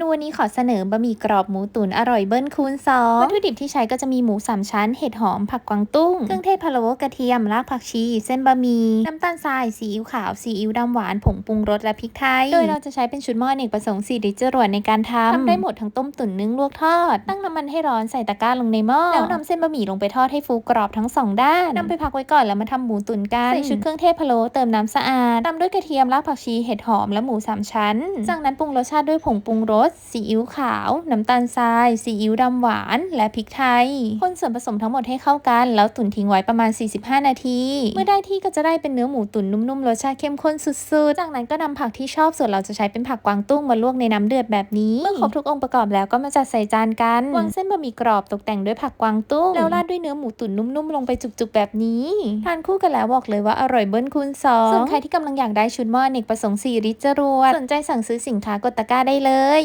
นูวันนี้ขอเสนอบะหมี่กรอบหมูตุ๋นอร่อยเบิ้ลคูณสองวัตถุดิบที่ใช้ก็จะมีหมูสามชั้น เห็ดหอม ผักกวางตุ้ง เครื่องเทศพะโล้กระเทียม รากผักชี เส้นบะหมี่ น้ำตาลทราย ซีอิ๊วขาว ซีอิ๊วดำหวาน ผงปรุงรสและพริกไทย โดยเราจะใช้เป็นชุดหม้ออเนกประสงค์สี่ลิรจรวดในการทำทำได้หมดทั้งต้มตุ๋นนึ่งลวกทอด ตั้งน้ำมันให้ร้อนใส่ตะกร้าลงในหม้อ แล้วนำเส้นบะหมี่ลงไปทอดให้ฟูกรอบทั้งสองด้านนำไปพักไว้ก่อนแล้วมาทำหมูตุ๋นกัน ใส่ชุดเครื่องเทศพะโล้เติมน้ำสะอาดตามด้วยกระเทียม รากผักชี เห็ดหอม และหมูสามชั้น จากนั้นปรุงรสชาติด้วยผงปรุงรสซีอิ๊วขาว น้ำตาลทรายซีอิ๊วดำหวาน และพริกไทย คนส่วนผสมทั้งหมดให้เข้ากัน แล้วตุ๋นทิ้งไว้ประมาณ 45 นาที เมื่อได้ที่ก็จะได้เป็นเนื้อหมูตุ๋นนุ่มๆรสชาติเข้มข้นสุดๆ จากนั้นก็นำผักที่ชอบส่วนเราจะใช้เป็นผักกวางตุ้งมาลวกในน้ำเดือดแบบนี้ เมื่อครบทุกองค์ประกอบแล้วก็มาจัดใส่จานกันวางเส้นบะหมี่กรอบตกแต่งด้วยผักกวางตุ้งแล้วราดด้วยเนื้อหมูตุ๋นนุ่มๆลงไปจุกๆแบบนี้ทานคู่กันแล้วบอกเลยว่าอร่อยเบิ้ลคูณสองส่วนใครที่กำลังอยากได้ชุดหม้อเนกประสงค์4ลิตรจรวดสนใจสั่งซื้อสินค้ากดตะกร้าได้เลย